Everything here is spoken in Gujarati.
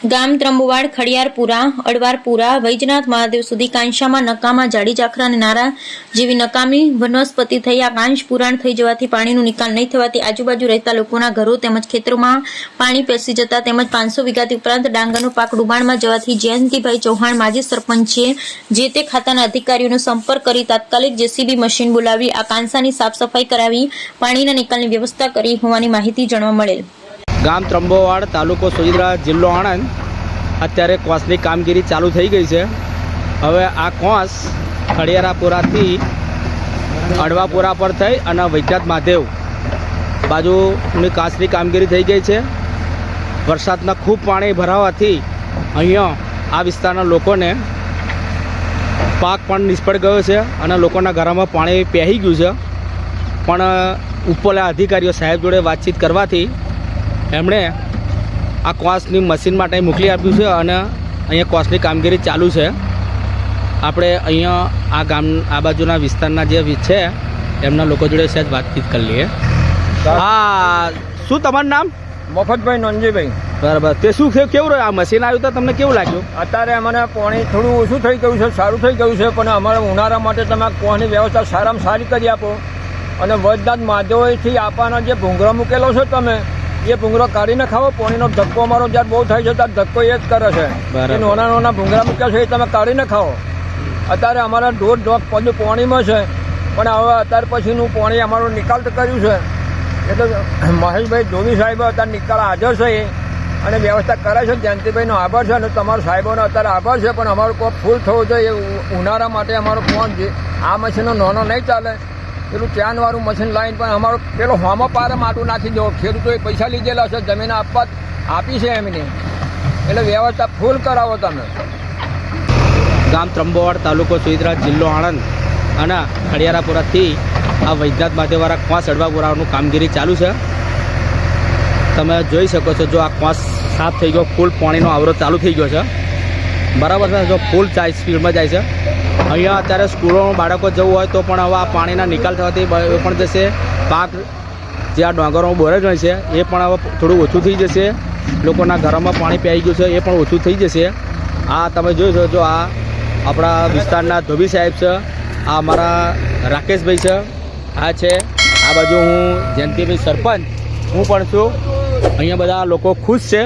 ગામ ત્રંબુવાડ, ખડિયારપુરા, અડવારપુરા, વૈજનાથ મહાદેવ સુધી કાંશામાં નકામા જાડી જાખરા અને નારા જેવી નકામી વનસ્પતિ થઈ આ કાંશ પુરાણ થઈ જવાથી પાણીનો નિકાલ નહીં થવાથી આજુબાજુ રહેતા લોકોના ઘરો તેમજ ખેતરોમાં પાણી પેસી જતા તેમજ પાંચસો વીઘાથી ઉપરાંત ડાંગરનો પાક ડુબાણમાં જવાથી જયંતિભાઈ ચૌહાણ માજી સરપંચે જે તે ખાતાના અધિકારીઓનો સંપર્ક કરી તાત્કાલિક જેસીબી મશીન બોલાવી આ કાંસાની સાફ સફાઈ કરાવી પાણીના નિકાલની વ્યવસ્થા કરી હોવાની માહિતી જાણવા મળેલ. ગામ ત્રંબોવાડ, તાલુકો સોજિત્રા જિલ્લો આણંદ. અત્યારે કોસની કામગીરી ચાલુ થઈ ગઈ છે. હવે આ કોસ ખડિયારાપુરાથી અડવાપુરા પર થઈ અને વૈદ્યનાથ મહાદેવ બાજુની કાંસની કામગીરી થઈ ગઈ છે. વરસાદના ખૂબ પાણી ભરાવાથી અહીંયા આ વિસ્તારના લોકોને પાક પણ નિષ્ફળ ગયો છે અને લોકોના ઘરમાં પાણી પહેરી ગયું છે. પણ ઉપરલા અધિકારીઓ સાહેબ જોડે વાતચીત કરવાથી એમણે આ કોસની મશીન માટે મોકલી આપ્યું છે અને અહીંયા કોસની કામગીરી ચાલુ છે. આપણે અહીંયા આ ગામ આ બાજુના વિસ્તારના જે છે એમના લોકો જોડે સહેજ વાતચીત કરી લઈએ. હા શું તમારું નામ? મફતભાઈ નોનજીભાઈ બરાબર. તે શું થયું? કેવું રહ્યું? આ મશીન આવ્યું તો તમને કેવું લાગ્યું? અત્યારે અમને પાણી થોડું ઓછું થઈ ગયું છે સારું થઈ ગયું છે પણ અમારે ઉનાળા માટે તમે કોની વ્યવસ્થા સારામાં સારી કરી આપો. અને વૈદ્યનાથ માધ્યમથી આપવાનો જે ભૂંગળો મૂકેલો છે તમે એ ભૂંગળો કાઢીને ખાવો પાણીનો ધક્કો અમારો જ્યારે બહુ થાય છે ત્યારે ધક્કો એ જ કરે છે. એ નાના નાના ભૂંગળા મૂક્યા છે એ તમે કાઢીને ખાઓ. અત્યારે અમારા ઢોર ઢોક બધું પાણીમાં છે પણ હવે અત્યાર પછીનું પાણી અમારું નિકાલ તો કર્યું છે. એટલે મહેશભાઈ ધોની સાહેબ અત્યારે નિકાલ હાજર છે એ અને વ્યવસ્થા કરે છે. જયંતિભાઈનો આભાર છે અને તમારા સાહેબોનો અત્યારે આભાર છે પણ અમારું કોપ ફૂલ થવું જોઈએ ઉનાળા માટે અમારો ફોન છે આ મશીનો નાનો નહીં ચાલે. પેલું ચાનવાળું મશીન લાઈન પણ અમારો પેલો હોમો પારે માટું નાખી દો ખેડૂતોએ પૈસા લીધેલા છે, જમીન આપવા આપી છે એમને. એટલે વ્યવસ્થા ફૂલ કરાવો તમે. ગામ ત્રંબોવાડ તાલુકો સોજિત્રા જિલ્લો આણંદ અને ખડિયારાપુરાથી આ વૈદ્યનાથ મહાદેવવાળા અડવા અડવાપુરાનું કામગીરી ચાલુ છે. તમે જોઈ શકો છો, જો આ કોંસ સાફ થઈ ગયો, ફૂલ પાણીનો આવરો ચાલુ થઈ ગયો છે. બરાબર છે, જો ફૂલ જાય સ્પીડમાં જાય છે. અહીંયા અત્યારે સ્કૂલોમાં બાળકો જવું હોય તો પણ હવે આ પાણીના નિકાલ થવાથી પણ જશે. પાક જે આ ડોંગરોમાં બોરે જ હોય છે, એ પણ હવે થોડું ઓછું થઈ જશે. લોકોના ઘરોમાં પાણી પ્યાઈ ગયું છે, એ પણ ઓછું થઈ જશે. આ તમે જોઈ શકો છો, આ આપણા વિસ્તારના ધોબી સાહેબ છે, આ અમારા રાકેશભાઈ છે, આ છે. આ બાજુ હું જયંતિભાઈ સરપંચ, હું પણ છું. અહીંયા બધા લોકો ખુશ છે.